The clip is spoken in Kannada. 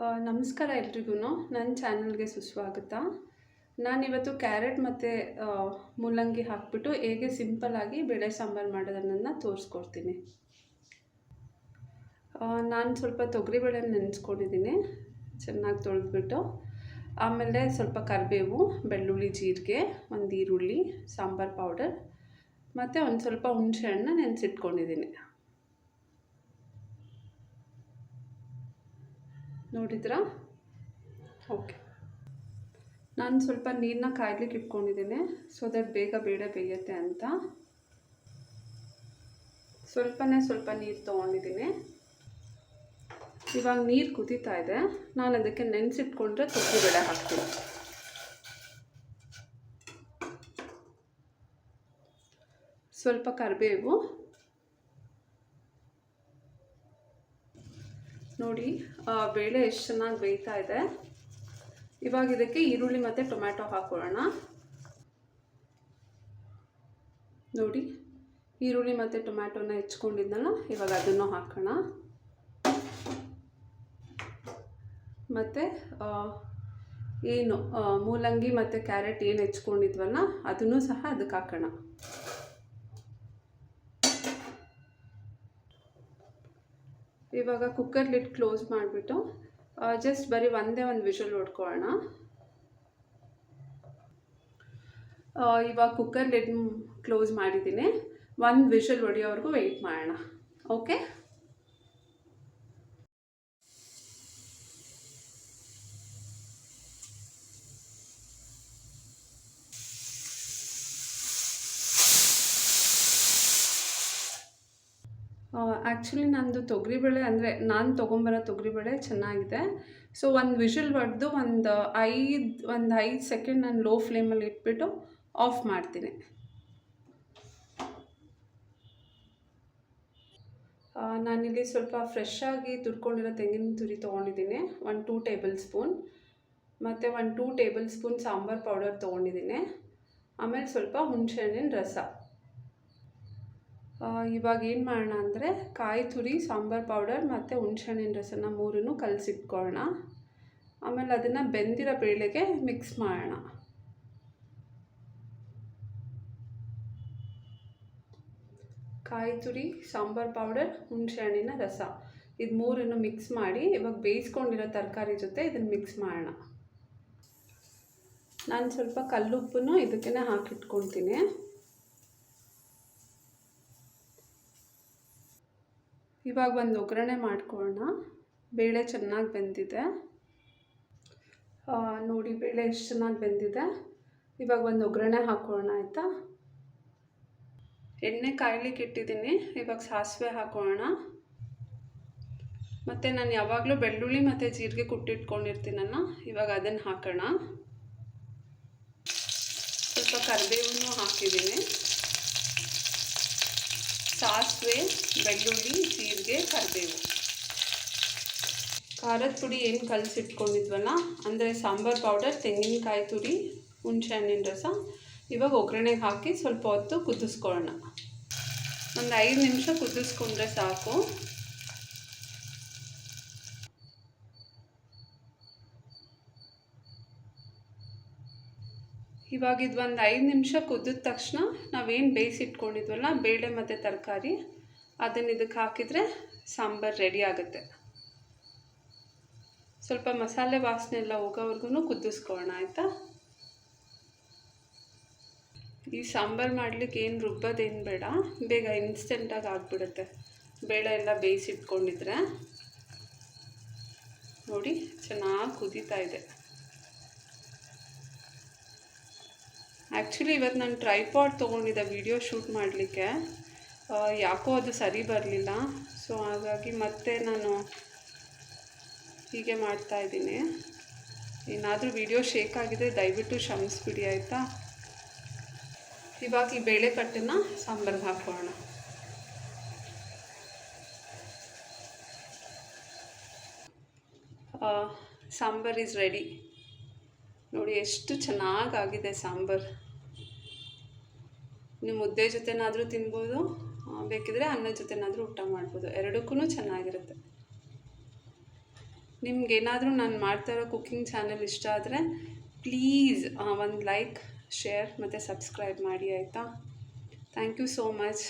ನಮಸ್ಕಾರ ಎಲ್ರಿಗೂ. ನನ್ನ ಚಾನಲ್ಗೆ ಸುಸ್ವಾಗತ. ನಾನಿವತ್ತು ಕ್ಯಾರೆಟ್ ಮತ್ತು ಮೂಲಂಗಿ ಹಾಕ್ಬಿಟ್ಟು ಹೇಗೆ ಸಿಂಪಲ್ಲಾಗಿ ಬೇಳೆ ಸಾಂಬಾರು ಮಾಡೋದನ್ನು ತೋರಿಸ್ಕೊಡ್ತೀನಿ. ನಾನು ಸ್ವಲ್ಪ ತೊಗರಿಬೇಳೆ ನೆನೆಸ್ಕೊಂಡಿದ್ದೀನಿ. ಚೆನ್ನಾಗಿ ತೊಳೆದ್ಬಿಟ್ಟು, ಆಮೇಲೆ ಸ್ವಲ್ಪ ಕರಿಬೇವು, ಬೆಳ್ಳುಳ್ಳಿ ಜೀರಿಗೆ, ಒಂದು ಈರುಳ್ಳಿ, ಸಾಂಬಾರು ಪೌಡರ್, ಮತ್ತು ಒಂದು ಸ್ವಲ್ಪ ಹುಣಸೆಹಣ್ಣು ನೆನೆಸಿಟ್ಕೊಂಡಿದ್ದೀನಿ. ನೋಡಿದ್ರಾ? ಓಕೆ. ನಾನು ಸ್ವಲ್ಪ ನೀರನ್ನ ಕಾಯ್ಲಿಕ್ಕೆ ಇಟ್ಕೊಂಡಿದ್ದೀನಿ. ಸೊ ದಟ್ ಬೇಗ ಬೇಡ ಬೇಯುತ್ತೆ ಅಂತ. ಸ್ವಲ್ಪನೇ ಸ್ವಲ್ಪ ನೀರು ತೊಗೊಂಡಿದ್ದೀನಿ. ಇವಾಗ ನೀರು ಕುದೀತಾ ಇದೆ. ನಾನು ಅದಕ್ಕೆ ನೆನೆಸಿಟ್ಕೊಂಡ್ರೆ ತೊಗರಿಬೇಳೆ ಹಾಕ್ತೀನಿ. ಸ್ವಲ್ಪ ಕರಿಬೇವು ನೋಡಿ ಬೇಳೆ ಎಷ್ಟು ಚೆನ್ನಾಗಿ ಬೇಯ್ತಾ ಇದೆ. ಇವಾಗ ಇದಕ್ಕೆ ಈರುಳ್ಳಿ ಮತ್ತು ಟೊಮ್ಯಾಟೊ ಹಾಕೊಳ್ಳೋಣ. ನೋಡಿ, ಈರುಳ್ಳಿ ಮತ್ತು ಟೊಮ್ಯಾಟೊನ ಹೆಚ್ಕೊಂಡಿದ್ನಲ್ಲ, ಇವಾಗ ಅದನ್ನು ಹಾಕೋಣ. ಮತ್ತು ಏನು ಮೂಲಂಗಿ ಮತ್ತು ಕ್ಯಾರೆಟ್ ಏನು ಹೆಚ್ಕೊಂಡಿದ್ವಲ್ಲ, ಅದನ್ನು ಸಹ ಅದಕ್ಕೆ ಹಾಕೋಣ. ಇವಾಗ ಕುಕ್ಕರ್ ಲಿಡ್ ಕ್ಲೋಸ್ ಮಾಡಿಬಿಟ್ಟು ಜಸ್ಟ್ ಬರೀ ಒಂದೇ ಒಂದು ವಿಷಲ್ ಹೊಡ್ಕೊಳ್ಳೋಣ ಇವಾಗ ಕುಕ್ಕರ್ ಲಿಡ್ ಕ್ಲೋಸ್ ಮಾಡಿದ್ದೀನಿ. ಒಂದು ವಿಷಲ್ ಹೊಡೆಯೋವರೆಗೂ ವೆಯ್ಟ್ ಮಾಡೋಣ. ಓಕೆ ಆ್ಯಕ್ಚುಲಿ ನಂದು ತೊಗರಿಬೇಳೆ ಅಂದರೆ ನಾನು ತೊಗೊಂಬರೋ ತೊಗರಿಬೇಳೆ ಚೆನ್ನಾಗಿದೆ. ಸೊ ಒಂದು ವಿಷಲ್ ಹೊಡೆದು ಒಂದು ಐದು ಒಂದು ಐದು ಸೆಕೆಂಡ್ ನಾನು ಲೋ ಫ್ಲೇಮಲ್ಲಿ ಇಟ್ಬಿಟ್ಟು ಆಫ್ ಮಾಡ್ತೀನಿ. ನಾನಿಲ್ಲಿ ಸ್ವಲ್ಪ ಫ್ರೆಶ್ ಆಗಿ ತುರ್ಕೊಂಡಿರೋ ತೆಂಗಿನ ತುರಿ ತೊಗೊಂಡಿದ್ದೀನಿ. ಒಂದು ಟೂ ಟೇಬಲ್ ಸ್ಪೂನ್ ಮತ್ತು ಒಂದು two table spoon sambar powder ತೊಗೊಂಡಿದ್ದೀನಿ. ಆಮೇಲೆ ಸ್ವಲ್ಪ ಹುಣಸೆಹಣ್ಣಿನ ರಸ. ಇವಾಗ ಏನು ಮಾಡೋಣ ಅಂದರೆ ಕಾಯಿ ತುರಿ, ಸಾಂಬಾರು ಪೌಡರ್ ಮತ್ತು ಹುಣ್ಸೆಹಣ್ಣಿನ ರಸನ ಮೂರನ್ನು ಕಲಸಿಟ್ಕೊಳ್ಳೋಣ ಆಮೇಲೆ ಅದನ್ನು ಬೆಂದಿರೋ ಬೇಳೆಗೆ ಮಿಕ್ಸ್ ಮಾಡೋಣ. ಕಾಯಿ ತುರಿ, ಸಾಂಬಾರು ಪೌಡರ್, ಹುಣಸೆಹಣ್ಣಿನ ರಸ. ಇದು ಮೂರನ್ನು ಮಿಕ್ಸ್ ಮಾಡಿ ಇವಾಗ ಬೇಯಿಸ್ಕೊಂಡಿರೋ ತರಕಾರಿ ಜೊತೆ ಇದನ್ನು ಮಿಕ್ಸ್ ಮಾಡೋಣ. ನಾನು ಸ್ವಲ್ಪ ಕಲ್ಲುಪ್ಪನ್ನು ಇದಕ್ಕೆ ಹಾಕಿಟ್ಕೊಳ್ತೀನಿ. ಇವಾಗ ಒಂದು ಒಗ್ಗರಣೆ ಮಾಡ್ಕೊಳ್ಳೋಣ. ಬೇಳೆ ಚೆನ್ನಾಗಿ ಬೆಂದಿದೆ. ನೋಡಿ, ಬೇಳೆ ಎಷ್ಟು ಚೆನ್ನಾಗಿ ಬೆಂದಿದೆ. ಇವಾಗ ಒಂದು ಒಗ್ಗರಣೆ ಹಾಕೊಳ್ಳೋಣ, ಆಯಿತಾ? ಎಣ್ಣೆ ಕಾಯ್ಲಿಕ್ಕೆ ಇಟ್ಟಿದ್ದೀನಿ. ಇವಾಗ ಸಾಸಿವೆ ಹಾಕೊಳ್ಳೋಣ. ಮತ್ತು ನಾನು ಯಾವಾಗಲೂ ಬೆಳ್ಳುಳ್ಳಿ ಮತ್ತು ಜೀರಿಗೆ ಕುಟ್ಟಿಟ್ಕೊಂಡಿರ್ತೀನಲ್ಲ ಇವಾಗ ಅದನ್ನು ಹಾಕೋಣ. ಸ್ವಲ್ಪ ಕರಿಬೇವನ್ನು ಹಾಕಿದ್ದೀನಿ. ಸಾಸಿವೆ ಬೆಳ್ಳುಳ್ಳಿ, ಜೀರಿಗೆ, ಕರಿಬೇವು. ಖಾರದ ಪುಡಿ ಏನು ಕಲಸಿಟ್ಕೊಂಡಿದ್ವಲ್ಲ ಅಂದರೆ ಸಾಂಬಾರು ಪೌಡರ್ ತೆಂಗಿನಕಾಯಿ ತುರಿ ಹುಣಸೆಹಣ್ಣಿನ ರಸ. ಇವಾಗ ಒಗ್ಗರಣೆಗೆ ಹಾಕಿ ಸ್ವಲ್ಪ ಹೊತ್ತು ಕುದಿಸ್ಕೊಳ್ಳೋಣ ಒಂದು ಐದು ನಿಮಿಷ ಕುದಿಸ್ಕೊಂಡ್ರೆ ಸಾಕು. ಇವಾಗ ಇದು ಒಂದು ಐದು ನಿಮಿಷ ಕುದ್ದಿದ ತಕ್ಷಣ ನಾವೇನು ಬೇಯಿಸಿಟ್ಕೊಂಡಿದ್ವಲ್ಲ ಬೇಳೆ ಮತ್ತು ತರಕಾರಿ, ಅದನ್ನು ಇದಕ್ಕೆ ಹಾಕಿದರೆ ಸಾಂಬಾರು ರೆಡಿ ಆಗುತ್ತೆ. ಸ್ವಲ್ಪ ಮಸಾಲೆ ವಾಸನೆ ಎಲ್ಲ ಹೋಗೋವರೆಗೂ ಕುದಿಸ್ಕೊಳ್ಳೋಣ ಆಯಿತಾ? ಈ ಸಾಂಬಾರು ಮಾಡ್ಲಿಕ್ಕೆ ಏನು ರುಬ್ಬೋದೇನು ಬೇಡ, ಬೇಗ ಇನ್ಸ್ಟೆಂಟಾಗಿ ಆಗಿಬಿಡುತ್ತೆ. ಬೇಳೆ ಎಲ್ಲ ಬೇಯಿಸಿಟ್ಕೊಂಡಿದ್ರೆ ನೋಡಿ, ಚೆನ್ನಾಗಿ ಕುದೀತಾ ಇದೆ. ಆ್ಯಕ್ಚುಲಿ ಇವತ್ತು ನಾನು ಟ್ರೈಪಾಡ್ ತೊಗೊಂಡಿದ್ದೆ ವಿಡಿಯೋ ಶೂಟ್ ಮಾಡಲಿಕ್ಕೆ. ಯಾಕೋ ಅದು ಸರಿ ಬರಲಿಲ್ಲ. ಸೊ ಹಾಗಾಗಿ ಮತ್ತೆ ನಾನು ಹೀಗೆ ಮಾಡ್ತಾ ಇದ್ದೀನಿ. ಏನಾದರೂ ವಿಡಿಯೋ ಶೇಕ್ ಆಗಿದೆ ದಯವಿಟ್ಟು ಕ್ಷಮಿಸ್ಬಿಡಿ ಆಯಿತಾ? ಇವಾಗ ಈ ಬೇಳೆ ಕಟ್ಟನ್ನು ಸಾಂಬಾರ್ಗೆ ಹಾಕೋಣ ಸಾಂಬಾರ್ ಈಸ್ ರೆಡಿ ನೋಡಿ, ಎಷ್ಟು ಚೆನ್ನಾಗಾಗಿದೆ ಸಾಂಬಾರು. ನೀವು ಮುದ್ದೆ ಜೊತೆನಾದರೂ ತಿನ್ಬೋದು ಬೇಕಿದ್ರೆ ಅನ್ನದ ಜೊತೆನಾದರೂ ಊಟ ಮಾಡ್ಬೋದು. ಎರಡಕ್ಕೂ ಚೆನ್ನಾಗಿರುತ್ತೆ. ನಿಮ್ಗೇನಾದರೂ ನಾನು ಮಾಡ್ತಾ ಇರೋ ಕುಕ್ಕಿಂಗ್ ಚಾನಲ್ ಇಷ್ಟ ಆದರೆ ಪ್ಲೀಸ್ ಒಂದು ಲೈಕ್, ಶೇರ್ ಮತ್ತು ಸಬ್ಸ್ಕ್ರೈಬ್ ಮಾಡಿ, ಆಯಿತಾ? Thank you so much.